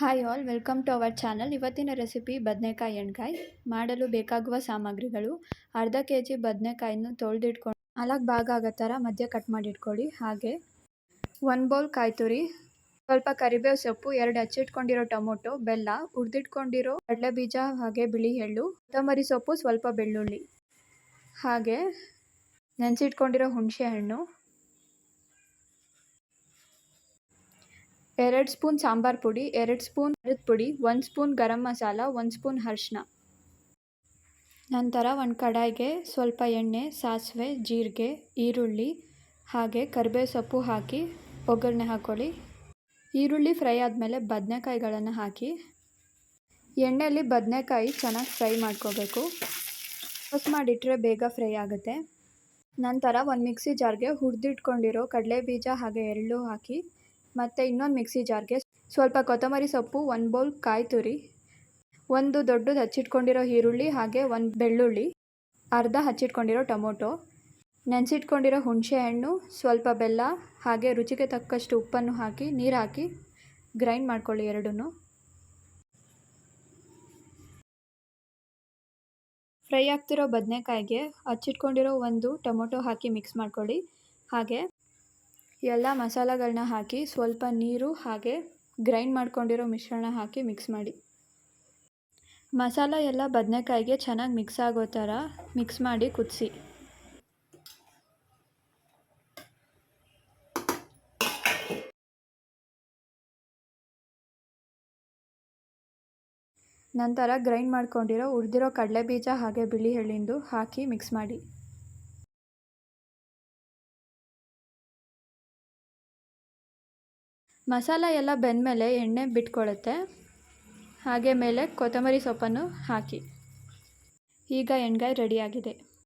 Hi all welcome to our channel ಇವತ್ತಿನ recipe ಬದನೆಕಾಯಿ ಎಣ್ಗಾಯಿ ಮಾಡಲು ಬೇಕಾಗುವ ಸಾಮಗ್ರಿಗಳು. ಅರ್ಧ ಕೆ ಜಿ ಬದನೆಕಾಯಿನ ತೊಳೆದಿಟ್ಕೊಂಡು ನಾಲ್ಕು ಭಾಗ ಆಗೋ ಥರ ಮಧ್ಯ ಕಟ್ ಮಾಡಿ ಇಟ್ಕೊಳ್ಳಿ ಹಾಗೆ ಒಂದು ಬೌಲ್ ಕಾಯಿ ತುರಿ, ಸ್ವಲ್ಪ ಕರಿಬೇವು ಸೊಪ್ಪು, ಎರಡು ಹಚ್ಚಿಟ್ಕೊಂಡಿರೋ ಟೊಮೊಟೊ, ಬೆಲ್ಲ, ಹುರಿದಿಟ್ಕೊಂಡಿರೋ ಕಡಲೆ ಬೀಜ ಹಾಗೆ ಬಿಳಿ ಎಳ್ಳು ಕೊತ್ತಂಬರಿ ಸೊಪ್ಪು, ಸ್ವಲ್ಪ ಬೆಳ್ಳುಳ್ಳಿ. ಹಾಗೆ ನೆನೆಸಿಟ್ಕೊಂಡಿರೋ ಹುಣಸೆ ಹಣ್ಣು ಎರಡು ಸ್ಪೂನ್ ಸಾಂಬಾರ್ ಪುಡಿ, ಎರಡು ಸ್ಪೂನ್ ಅರದ ಪುಡಿ, ಒಂದು ಸ್ಪೂನ್ ಗರಂ ಮಸಾಲ, ಒಂದು ಸ್ಪೂನ್ ಅರ್ಶಿನ ನಂತರ ಒಂದು ಕಡಾಯಿಗೆ ಸ್ವಲ್ಪ ಎಣ್ಣೆ, ಸಾಸಿವೆ, ಜೀರಿಗೆ, ಈರುಳ್ಳಿ, ಹಾಗೆ ಕರಿಬೇವು ಸೊಪ್ಪು ಹಾಕಿ ಒಗ್ಗರಣೆ ಹಾಕ್ಕೊಳ್ಳಿ ಈರುಳ್ಳಿ ಫ್ರೈ ಆದಮೇಲೆ ಬದನೆಕಾಯಿಗಳನ್ನು ಹಾಕಿ. ಎಣ್ಣೆಯಲ್ಲಿ ಬದನೆಕಾಯಿ ಚೆನ್ನಾಗಿ ಫ್ರೈ ಮಾಡ್ಕೋಬೇಕು. ಕಟ್ ಮಾಡಿಟ್ರೆ ಬೇಗ ಫ್ರೈ ಆಗುತ್ತೆ. ನಂತರ ಒಂದು ಮಿಕ್ಸಿ ಜಾರ್ಗೆ ಹುರಿದಿಟ್ಕೊಂಡಿರೋ ಕಡಲೆ ಬೀಜ ಹಾಗೆ ಎಳ್ಳು ಹಾಕಿ ಮತ್ತು ಇನ್ನೊಂದು ಮಿಕ್ಸಿ ಜಾರ್ಗೆ ಸ್ವಲ್ಪ ಕೊತ್ತಂಬರಿ ಸೊಪ್ಪು, ಒಂದು ಬೌಲ್ ಕಾಯಿ ತುರಿ, ಒಂದು ದೊಡ್ಡದು ಹಚ್ಚಿಟ್ಕೊಂಡಿರೋ ಈರುಳ್ಳಿ ಹಾಗೆ ಒಂದು ಬೆಳ್ಳುಳ್ಳಿ, ಅರ್ಧ ಹಚ್ಚಿಟ್ಕೊಂಡಿರೋ ಟೊಮೊಟೊ, ನೆನೆಸಿಟ್ಕೊಂಡಿರೋ ಹುಣಸೆ ಹಣ್ಣು, ಸ್ವಲ್ಪ ಬೆಲ್ಲ ಹಾಗೆ ರುಚಿಗೆ ತಕ್ಕಷ್ಟು ಉಪ್ಪನ್ನು ಹಾಕಿ, ನೀರು ಹಾಕಿ ಗ್ರೈಂಡ್ ಮಾಡ್ಕೊಳ್ಳಿ ಎರಡನ್ನೂ. ಫ್ರೈ ಆಗ್ತಿರೋ ಬದನೆಕಾಯಿಗೆ ಹಚ್ಚಿಟ್ಕೊಂಡಿರೋ ಒಂದು ಟೊಮೊಟೊ ಹಾಕಿ ಮಿಕ್ಸ್ ಮಾಡ್ಕೊಳ್ಳಿ. ಹಾಗೆ ಎಲ್ಲ ಮಸಾಲೆಗಳನ್ನ ಹಾಕಿ ಸ್ವಲ್ಪ ನೀರು ಹಾಗೆ ಗ್ರೈಂಡ್ ಮಾಡ್ಕೊಂಡಿರೋ ಮಿಶ್ರಣ ಹಾಕಿ ಮಿಕ್ಸ್ ಮಾಡಿ. ಮಸಾಲ ಎಲ್ಲ ಬದನೆಕಾಯಿಗೆ ಚೆನ್ನಾಗಿ ಮಿಕ್ಸ್ ಆಗೋ ಥರ ಮಿಕ್ಸ್ ಮಾಡಿ ಕುದಿಸಿ. ನಂತರ ಗ್ರೈಂಡ್ ಮಾಡ್ಕೊಂಡಿರೋ, ಹುರಿದಿರೋ ಕಡಲೆ ಬೀಜ ಹಾಗೆ ಬಿಳಿ ಎಳ್ಳಿಂದು ಹಾಕಿ ಮಿಕ್ಸ್ ಮಾಡಿ. ಮಸಾಲ ಎಲ್ಲ ಬೆಂದಮೇಲೆ ಎಣ್ಣೆ ಬಿಟ್ಕೊಳ್ಳುತ್ತೆ ಹಾಗೆ ಮೇಲೆ ಕೊತ್ತಂಬರಿ ಸೊಪ್ಪನ್ನು ಹಾಕಿ. ಈಗ ಎಣ್ಗಾಯಿ ರೆಡಿಯಾಗಿದೆ